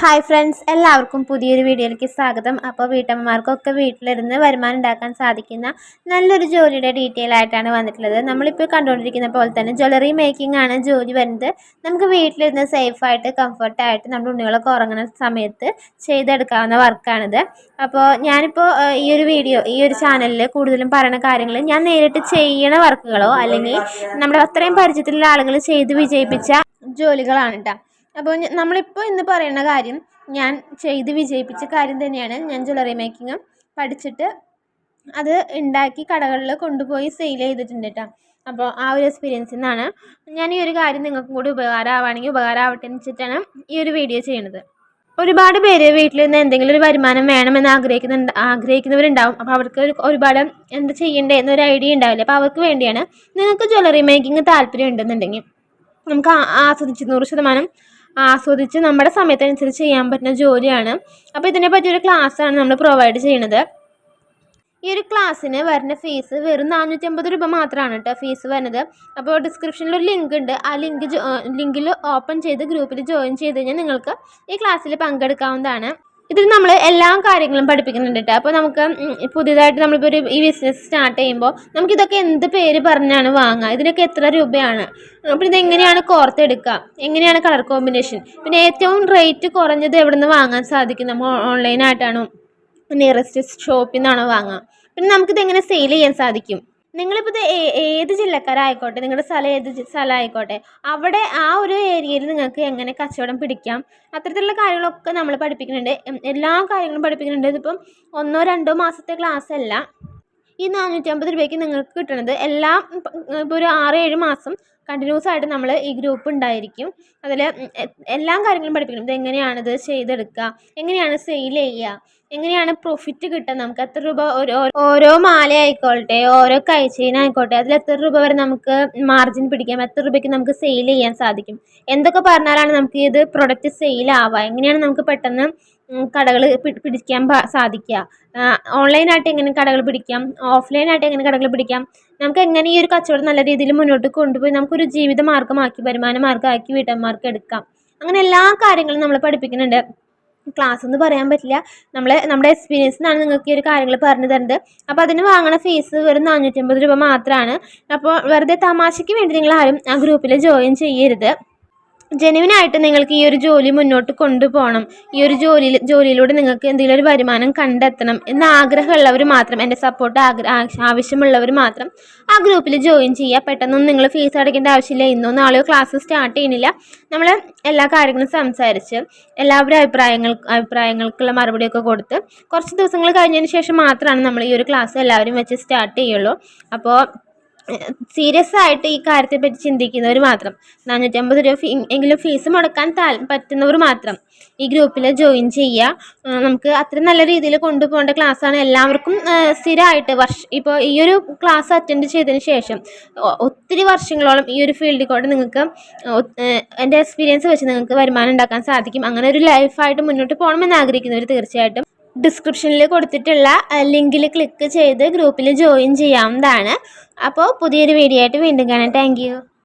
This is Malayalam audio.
ഹായ് ഫ്രണ്ട്സ് എല്ലാവർക്കും പുതിയൊരു വീഡിയോയിലേക്ക് സ്വാഗതം. അപ്പോൾ വീട്ടമ്മമാർക്കൊക്കെ വീട്ടിലിരുന്ന് വരുമാനം ഉണ്ടാക്കാൻ സാധിക്കുന്ന നല്ലൊരു ജോലിയുടെ ഡീറ്റെയിൽ ആയിട്ടാണ് വന്നിട്ടുള്ളത്. നമ്മളിപ്പോൾ കണ്ടുകൊണ്ടിരിക്കുന്ന പോലെ തന്നെ ജ്വല്ലറി മേക്കിംഗ് ആണ് ജോലി വരുന്നത്. നമുക്ക് വീട്ടിലിരുന്ന് സേഫായിട്ട് കംഫർട്ടായിട്ട് നമ്മുടെ ഉണ്ണികളൊക്കെ ഉറങ്ങുന്ന സമയത്ത് ചെയ്തെടുക്കാവുന്ന വർക്കാണിത് അപ്പോൾ ഞാനിപ്പോൾ ഈ ഒരു വീഡിയോ ഈ ഒരു ചാനലിൽ കൂടുതലും പറയുന്ന കാര്യങ്ങൾ ഞാൻ നേരിട്ട് ചെയ്യണ വർക്കുകളോ അല്ലെങ്കിൽ നമ്മുടെ അത്രയും പരിചയത്തിലുള്ള ആളുകൾ ചെയ്ത് വിജയിപ്പിച്ച ജോലികളാണ് കേട്ടോ അപ്പോൾ നമ്മളിപ്പോൾ ഇന്ന് പറയുന്ന കാര്യം ഞാൻ ചെയ്ത് വിജയിപ്പിച്ച കാര്യം തന്നെയാണ്. ഞാൻ ജ്വല്ലറി മേക്കിങ് പഠിച്ചിട്ട് അത് ഉണ്ടാക്കി കടകളിൽ കൊണ്ടുപോയി സെയിൽ ചെയ്തിട്ടുണ്ട് കേട്ടോ. അപ്പോൾ ആ ഒരു എക്സ്പീരിയൻസിൽ നിന്നാണ് ഞാൻ ഈ ഒരു കാര്യം നിങ്ങൾക്കും കൂടി ഉപകാരമാവുകയാണെങ്കിൽ ഉപകാരമാവട്ടെ എന്ന് വെച്ചിട്ടാണ് ഈ ഒരു വീഡിയോ ചെയ്യുന്നത് ഒരുപാട് പേര് വീട്ടിൽ നിന്ന് എന്തെങ്കിലും ഒരു വരുമാനം വേണമെന്ന് ആഗ്രഹിക്കുന്നുണ്ട് ആഗ്രഹിക്കുന്നവരുണ്ടാവും. അപ്പോൾ അവർക്ക് ഒരു ഒരുപാട് എന്ത് ചെയ്യണ്ടേ എന്നൊരു ഐഡിയ ഉണ്ടാവില്ല. അപ്പോൾ അവർക്ക് വേണ്ടിയാണ് നിങ്ങൾക്ക് ജ്വല്ലറി മേക്കിംഗ് താല്പര്യം ഉണ്ടെന്നുണ്ടെങ്കിൽ നമുക്ക് ആസ്വദിച്ച് നൂറ് ശതമാനം ആസ്വദിച്ച് നമ്മുടെ സമയത്തിനനുസരിച്ച് ചെയ്യാൻ പറ്റുന്ന ജോലിയാണ്. അപ്പോൾ ഇതിനെ പറ്റിയൊരു ക്ലാസ്സാണ് നമ്മൾ പ്രൊവൈഡ് ചെയ്യുന്നത്. ഈ ഒരു ക്ലാസ്സിന് വരുന്ന ഫീസ് വെറും നാനൂറ്റമ്പത് രൂപ മാത്രമാണ് കേട്ടോ ഫീസ് വരുന്നത്. അപ്പോൾ ഡിസ്ക്രിപ്ഷനിൽ ഒരു ലിങ്ക് ഉണ്ട്. ആ ലിങ്ക് ലിങ്കിൽ ഓപ്പൺ ചെയ്ത് ഗ്രൂപ്പിൽ ജോയിൻ ചെയ്ത് കഴിഞ്ഞാൽ നിങ്ങൾക്ക് ഈ ക്ലാസ്സിൽ പങ്കെടുക്കാവുന്നതാണ്. ഇതിൽ നമ്മൾ എല്ലാ കാര്യങ്ങളും പഠിപ്പിക്കുന്നുണ്ട് കേട്ടോ അപ്പോൾ നമുക്ക് പുതിയതായിട്ട് നമ്മളിപ്പോൾ ഒരു ഈ ബിസിനസ് സ്റ്റാർട്ട് ചെയ്യുമ്പോൾ നമുക്കിതൊക്കെ എന്ത് പേര് പറഞ്ഞാണ് വാങ്ങുക ഇതിനൊക്കെ എത്ര രൂപയാണ്? അപ്പോൾ ഇതെങ്ങനെയാണ് കോർത്തെടുക്കുക എങ്ങനെയാണ് കളർ കോമ്പിനേഷൻ പിന്നെ ഏറ്റവും റേറ്റ് കുറഞ്ഞത് എവിടെ നിന്ന് വാങ്ങാൻ സാധിക്കും? നമ്മൾ ഓൺലൈനായിട്ടാണോ നിയറസ്റ്റ് ഷോപ്പിൽ നിന്നാണോ വാങ്ങുക പിന്നെ നമുക്കിതെങ്ങനെ സെയിൽ ചെയ്യാൻ സാധിക്കും? നിങ്ങളിപ്പോൾ ഇത് ഏത് ജില്ലക്കാരായിക്കോട്ടെ? നിങ്ങളുടെ സ്ഥലം ഏത് സ്ഥലമായിക്കോട്ടെ? അവിടെ ആ ഒരു ഏരിയയിൽ നിങ്ങൾക്ക് എങ്ങനെ കച്ചവടം പിടിക്കാം? അത്തരത്തിലുള്ള കാര്യങ്ങളൊക്കെ നമ്മൾ പഠിപ്പിക്കുന്നുണ്ട്. എല്ലാ കാര്യങ്ങളും പഠിപ്പിക്കുന്നുണ്ട്. ഇതിപ്പം ഒന്നോ രണ്ടോ മാസത്തെ ക്ലാസ് അല്ല ഈ നാനൂറ്റമ്പത് രൂപയ്ക്ക് നിങ്ങൾക്ക് കിട്ടുന്നത് എല്ലാം ഇപ്പോൾ ഒരു ആറ് ഏഴ് മാസം കണ്ടിന്യൂസ് ആയിട്ട് നമ്മൾ ഈ ഗ്രൂപ്പ് ഉണ്ടായിരിക്കും. അതിൽ എല്ലാ കാര്യങ്ങളും പഠിപ്പിക്കണം. ഇത് എങ്ങനെയാണിത് ചെയ്തെടുക്കുക? എങ്ങനെയാണ് സെയിൽ ചെയ്യുക? എങ്ങനെയാണ് പ്രോഫിറ്റ് കിട്ടുക? നമുക്ക് എത്ര രൂപ ഓരോ ഓരോ മാല ആയിക്കോട്ടെ ഓരോ കൈച്ചീന ആയിക്കോട്ടെ അതിൽ എത്ര രൂപ വരെ നമുക്ക് മാർജിൻ പിടിക്കാം? എത്ര രൂപയ്ക്ക് നമുക്ക് സെയിൽ ചെയ്യാൻ സാധിക്കും? എന്തൊക്കെ പറഞ്ഞാലാണ് നമുക്ക് ഇത് പ്രൊഡക്റ്റ് സെയിൽ ആവുക? എങ്ങനെയാണ് നമുക്ക് പെട്ടെന്ന് കടകൾ പിടിക്കാൻ സാധിക്കുക ഓൺലൈനായിട്ട് എങ്ങനെ കടകൾ പിടിക്കാം? ഓഫ്ലൈനായിട്ട് എങ്ങനെ കടകൾ പിടിക്കാം? നമുക്ക് എങ്ങനെ ഈ ഒരു കച്ചവടം നല്ല രീതിയിൽ മുന്നോട്ട് കൊണ്ടുപോയി നമുക്കൊരു ജീവിത മാർഗമാക്കി വരുമാന മാർഗമാക്കി വീട്ടമ്മമാർക്ക് എടുക്കാം. അങ്ങനെ എല്ലാ കാര്യങ്ങളും നമ്മൾ പഠിപ്പിക്കുന്നുണ്ട്. ക്ലാസ് എന്ന് പറയാൻ പറ്റില്ല. നമ്മൾ നമ്മുടെ എക്സ്പീരിയൻസ് നിന്നാണ് നിങ്ങൾക്ക് ഈ ഒരു കാര്യങ്ങൾ പറഞ്ഞു തരുന്നത്. അപ്പോൾ അതിന് വാങ്ങണ ഫീസ് വെറും നാനൂറ്റമ്പത് രൂപ മാത്രമാണ് അപ്പോൾ വെറുതെ തമാശയ്ക്ക് വേണ്ടി നിങ്ങൾ ആരും ആ ഗ്രൂപ്പിൽ ജോയിൻ ചെയ്യരുത്. ജെനുവിനായിട്ട് നിങ്ങൾക്ക് ഈ ഒരു ജോലി മുന്നോട്ട് കൊണ്ടുപോകണം. ഈ ഒരു ജോലി ജോലിയിലൂടെ നിങ്ങൾക്ക് എന്തെങ്കിലും ഒരു വരുമാനം കണ്ടെത്തണം എന്ന ആഗ്രഹമുള്ളവർ മാത്രം എന്റെ സപ്പോർട്ട് ആവശ്യമുള്ളവർ മാത്രം ആ ഗ്രൂപ്പിൽ ജോയിൻ ചെയ്യുക. പെട്ടെന്നൊന്നും നിങ്ങൾ ഫീസ് അടയ്ക്കേണ്ട ആവശ്യമില്ല. ഇന്നോ നാളെയോ ക്ലാസ് സ്റ്റാർട്ട് ചെയ്യുന്നില്ല. നമ്മൾ എല്ലാ കാര്യങ്ങളും സംസാരിച്ച് എല്ലാവരും അഭിപ്രായങ്ങൾ അഭിപ്രായങ്ങൾക്കുള്ള മറുപടിയൊക്കെ കൊടുത്ത് കുറച്ച് ദിവസങ്ങൾ കഴിഞ്ഞതിന് ശേഷം മാത്രമാണ് നമ്മൾ ഈ ഒരു ക്ലാസ് എല്ലാവരും വെച്ച് സ്റ്റാർട്ട് ചെയ്യുള്ളൂ. അപ്പോൾ സീരിയസ് ആയിട്ട് ഈ കാര്യത്തെപ്പറ്റി ചിന്തിക്കുന്നവർ മാത്രം. നാനൂറ്റമ്പത് രൂപ എങ്കിലും ഫീസ് മുടക്കാൻ താൽ പറ്റുന്നവർ മാത്രം. ഈ ഗ്രൂപ്പിൽ ജോയിൻ ചെയ്യുക. നമുക്ക് അത്ര നല്ല രീതിയിൽ കൊണ്ടുപോകേണ്ട ക്ലാസ്സാണ് എല്ലാവർക്കും സ്ഥിരമായിട്ട്. വർഷ ഇപ്പോൾ ഈ ഒരു ക്ലാസ് അറ്റൻഡ് ചെയ്തതിന് ശേഷം ഒത്തിരി വർഷങ്ങളോളം ഈ ഒരു ഫീൽഡിൽ കൂടെ നിങ്ങൾക്ക് എന്റെ എക്സ്പീരിയൻസ് വെച്ച് നിങ്ങൾക്ക് വരുമാനം ഉണ്ടാക്കാൻ സാധിക്കും. അങ്ങനെ ഒരു ലൈഫായിട്ട് മുന്നോട്ട് പോകണമെന്ന് ആഗ്രഹിക്കുന്നവർ തീർച്ചയായിട്ടും ഡിസ്ക്രിപ്ഷനിൽ കൊടുത്തിട്ടുള്ള ലിങ്കിൽ ക്ലിക്ക് ചെയ്ത് ഗ്രൂപ്പിൽ ജോയിൻ ചെയ്യാവുന്നതാണ്. അപ്പോൾ പുതിയൊരു വീഡിയോ ആയിട്ട് വീണ്ടും കാണാം. താങ്ക്